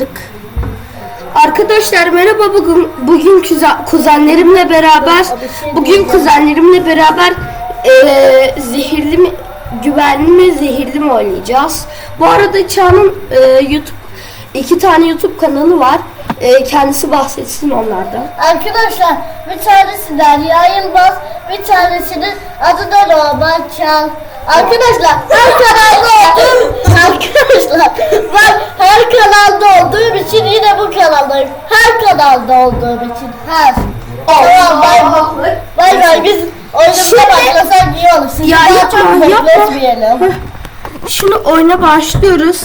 yaptık. Arkadaşlar merhaba bugün bugün kuzenlerimle beraber bugün kuzenlerimle beraber eee, zehirli mi güvenli mi zehirli mi oynayacağız. Bu arada Çağ'ın eee, YouTube iki tane YouTube kanalı var. Eee, kendisi bahsetsin onlardan. Arkadaşlar bir tanesi Derya Yılmaz, bir tanesinin adı da Norman Çal. Arkadaşlar her kanalda olduğum arkadaşlar ben her kanalda olduğum için yine bu kanaldayım. Her kanalda olduğum için her. Tamam bay bay bay biz Şimdi- başlasak iyi olur. Sizi Ya daha yapma, çok yapma. Şunu oyuna başlıyoruz.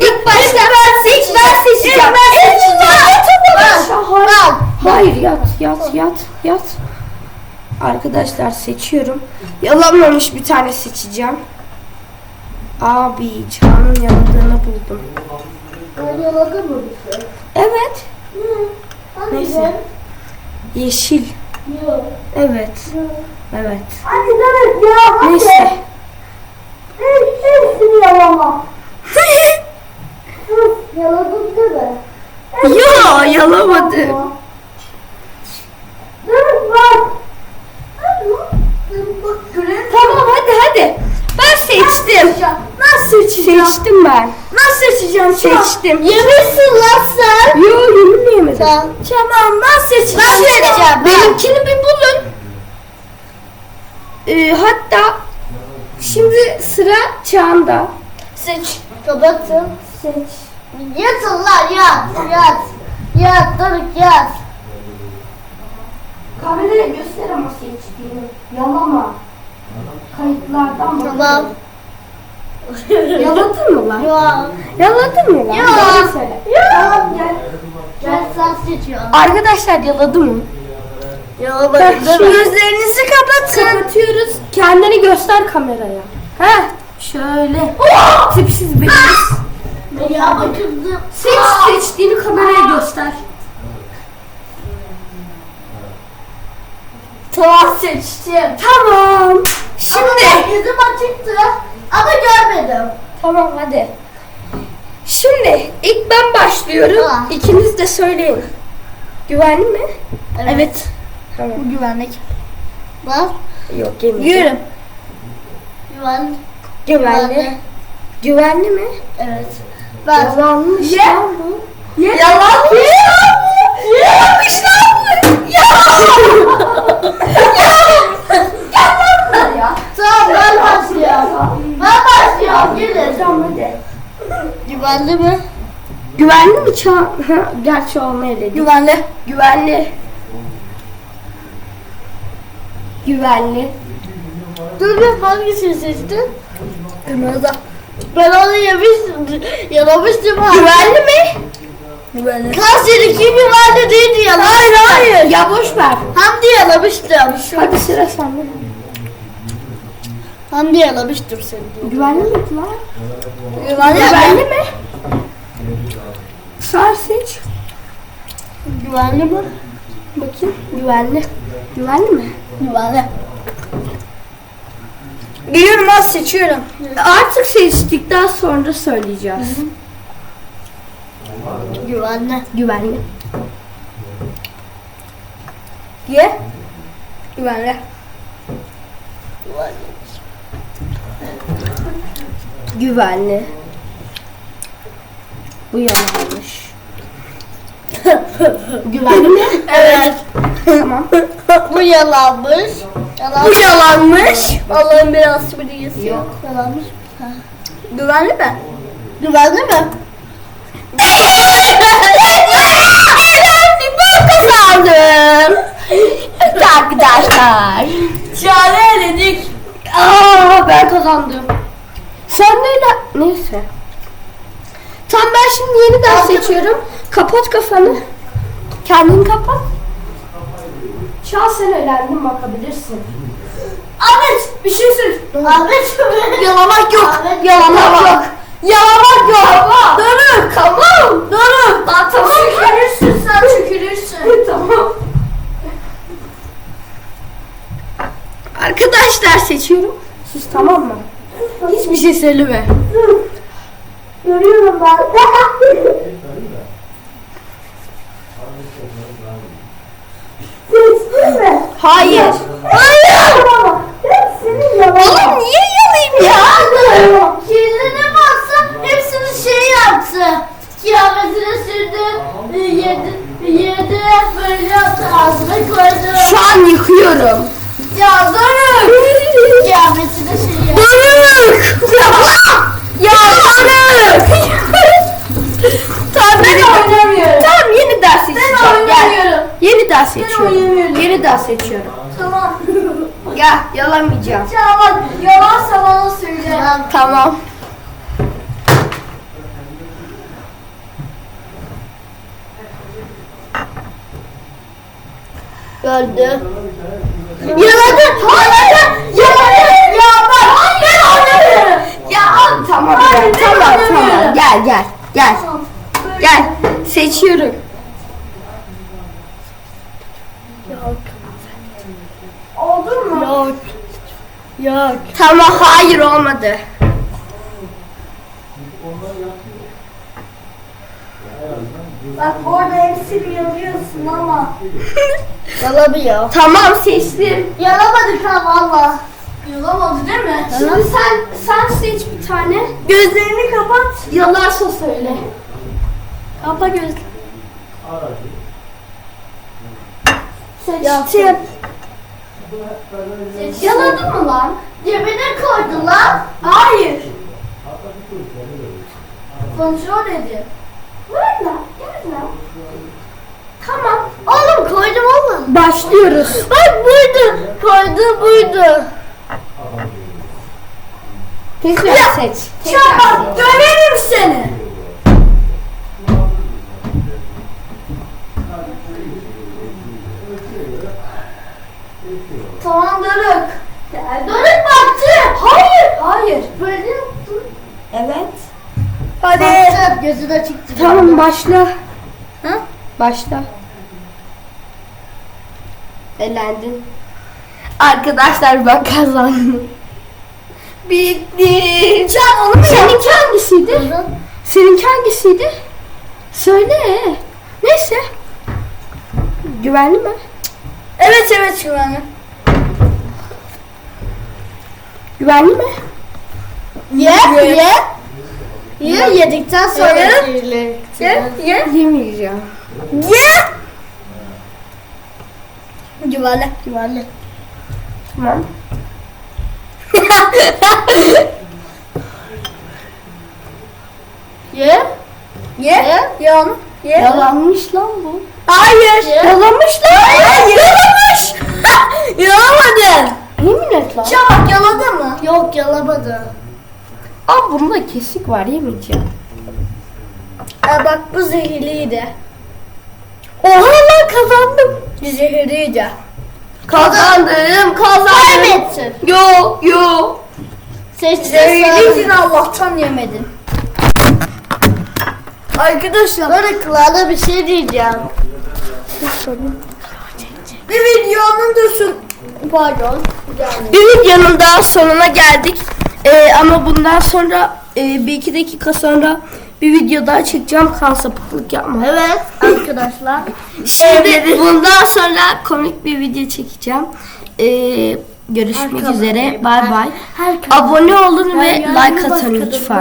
İlk başta ilk ben seçeceğim. İlk ben seçeceğim. Ben. Ben. Hayır yat yat yat yat. Arkadaşlar seçiyorum. Yalanmamış bir tane seçeceğim. Abi Çağ'ın yaladığını buldum. Oynamadın mı bir şey? Evet. Hadi Neyse. Yeşil. Yok. Evet. Evet. Hadi evet ya hadi. Neyse. Hepsini yalama. Yaladın değil mi? Yo yalamadım. Dur. Bak seçtim. Nasıl seçeceğim? Seçtim ben. Nasıl seçeceğim? Seçtim. Yemişsin lan sen. Yo yemin yemedim. Tamam. Tamam nasıl seçeceğim? Ben seçeceğim. Benimkini bir bulun. Ee, hatta şimdi sıra Çağ'ında. Seç. Kapatın. Seç. Yatın lan yat. Yat. Yat. Doruk yat. Kameraya göster ama seçtiğini. Yalama. Kayıtlardan bak. Tamam. Yaladın mı lan? Yok. Yaladın mı lan? Yok. Tamam gel. Sen seçiyorum. Arkadaşlar yaladı mı? Şu Gözlerinizi kapatın. Kapatıyoruz. Kendini göster kameraya. Heh. Şöyle. Tipsiz biriz. Ya bakın. Seç seçtiğini kameraya göster. Tamam seçtim. Tamam. Şimdi. Ama yüzüm açıktı ama görmedim. Tamam hadi. Şimdi ilk ben başlıyorum. Tamam. İkiniz de söyleyin. Güvenli mi? Evet. Tamam. Bu güvenlik. Bak. Yok yemin. Yürüm. Güven. Güvenli. Güvenli mi? Evet. Ben. Yalanmış Ye. lan bu. Yalan mı? Yalanmış lan bu. Ya. Tamam ben başlıyorum. Ben başlıyorum. Gelin. Tamam hadi. Güvenli mi? Mi? Ha, Gerçi olmayabilir. Güvenli. Güvenli. Güvenli. Dur bir hangisini seçtin? Kırmızı. Ben onu yemiştim. Yalamıştım. Güvenli mi? Güvenli. Kanseriki güvenli değildi yalan. Hayır hayır. Ya boş ver. Hamdi yalamıştım. Hadi sıra sende. Hamdi yalamıştım seni. Güvenli mi lan? Güvenli, Güvenli mi? Sar seç. Güvenli mi? Bakayım. Güvenli. Güvenli mi? Güvenli. Biliyorum az seçiyorum. Artık seçtikten sonra söyleyeceğiz. Güvenli. Güvenli. Ye. Güvenli. Güvenli. Bu yalanmış. Güvenli mi? Evet. Tamam. Bu yalanmış. Yalan. Bu yalanmış. Allah'ın biraz birisi. Yok. Yalanmış. Ha. Güvenli mi? Güvenli mi? ben kazandım. Evet arkadaşlar. Çare eledik. Aa ben kazandım. Sen neyle? Neyse. Tamam şimdi yeniden seçiyorum. Kapat kafanı. Kendini kapat. Çal sen elendin bakabilirsin. Ahmet bir şey söyle. Ahmet Yalamak yok. Ahmet, Yalamak yok. Yalamak yok. Tamam. Doruk. Tamam. Doruk. Lan tamam. Çükürürsün sen çükürürsün. tamam. Arkadaşlar seçiyorum. Siz tamam mı? Hiçbir şey söyleme. Görüyorum ben. Seçtin mi? Hayır. Hayır. Baba, ben niye yalayım ya? Kirlene varsa hepsini şey yaptı. Kıyametine sürdü. Yedi, yedi böyle ağzına koydu. Şu an yıkıyorum. Ya durun. Kıyametine şey yaptı. Doruk! Ya! Doruk! tamam yeni oynamıyorum. Tamam yeni ders seçeceğim. Gel. oynamıyorum. Yeni ders seçiyorum. oynamıyorum. Yeni ders seçiyorum. Tamam. Gel yalamayacağım. Ya bak yalansa bana söyle. Tamam. Gördü. Yaladı. Hayır. Yaladı. Ya bak. Ben oynamıyorum. Ya al tamam Hayır, ya, ben tamam tamam oynamıyorum. Gel gel seçiyorum. Oldu mu? Yok. Yok. Tamam hayır olmadı. Bak orada hepsini yalıyorsun ama. Yalamıyor. Tamam seçtim. Yalamadık ha valla. Yalamadı değil mi? Şimdi sen sen seç bir tane. Gözlerini kapat. Yalarsa söyle. Kapa göz. Seçtim. Yaladın mı lan? Cebine koydu lan. Hayır. Kontrol edin. Ver lan. Gel lan. Tamam. Oğlum koydum oğlum. Başlıyoruz. Bak buydu. Koydu buydu. Tekrar seç. Çabuk döverim seni. Tamam Doruk. Doruk baktı. Hayır. Hayır. Böyle yaptın. Evet. Hadi. Baktı. Gözü de çıktı. Tamam başla. Ha? Başla. Elendin. Arkadaşlar ben kazandım. Bitti. Sen onu mu Seninki hangisiydi? Seninki hangisiydi? Söyle. Neyse. Güvenli mi? Evet evet güvenli. Güvenli mi? Ye ye. Ye yedikten sonra. Ye ye. Yemeyeceğim. Ye. Güvenli. Güvenli. Tamam. Ye. Ye. Ye. Ye. Yalanmış lan bu. Hayır. Yalanmış lan. Hayır. Yalamış. Yalamadın. Yemin et lan. Çabuk yaladı mı? Yok yalamadı. Aa bunda kesik var yemeyeceğim. E bak bu zehirliydi. Oha lan kazandım. Zehirliydi. Kazandım kazandım. Kaybettin. Yo yo. Seçtin Zehirliydin, Allah'tan yemedin. Arkadaşlar. Böyle kılada bir şey diyeceğim. Bir videonun dursun. Pardon. Bir videonun daha sonuna geldik. Ee, ama bundan sonra e, bir iki dakika sonra bir video daha çekeceğim. Kan sapıklık yapma. Evet arkadaşlar. Şimdi bundan sonra komik bir video çekeceğim. Ee, görüşmek üzere. Bay bay. Abone olun ve like atın lütfen.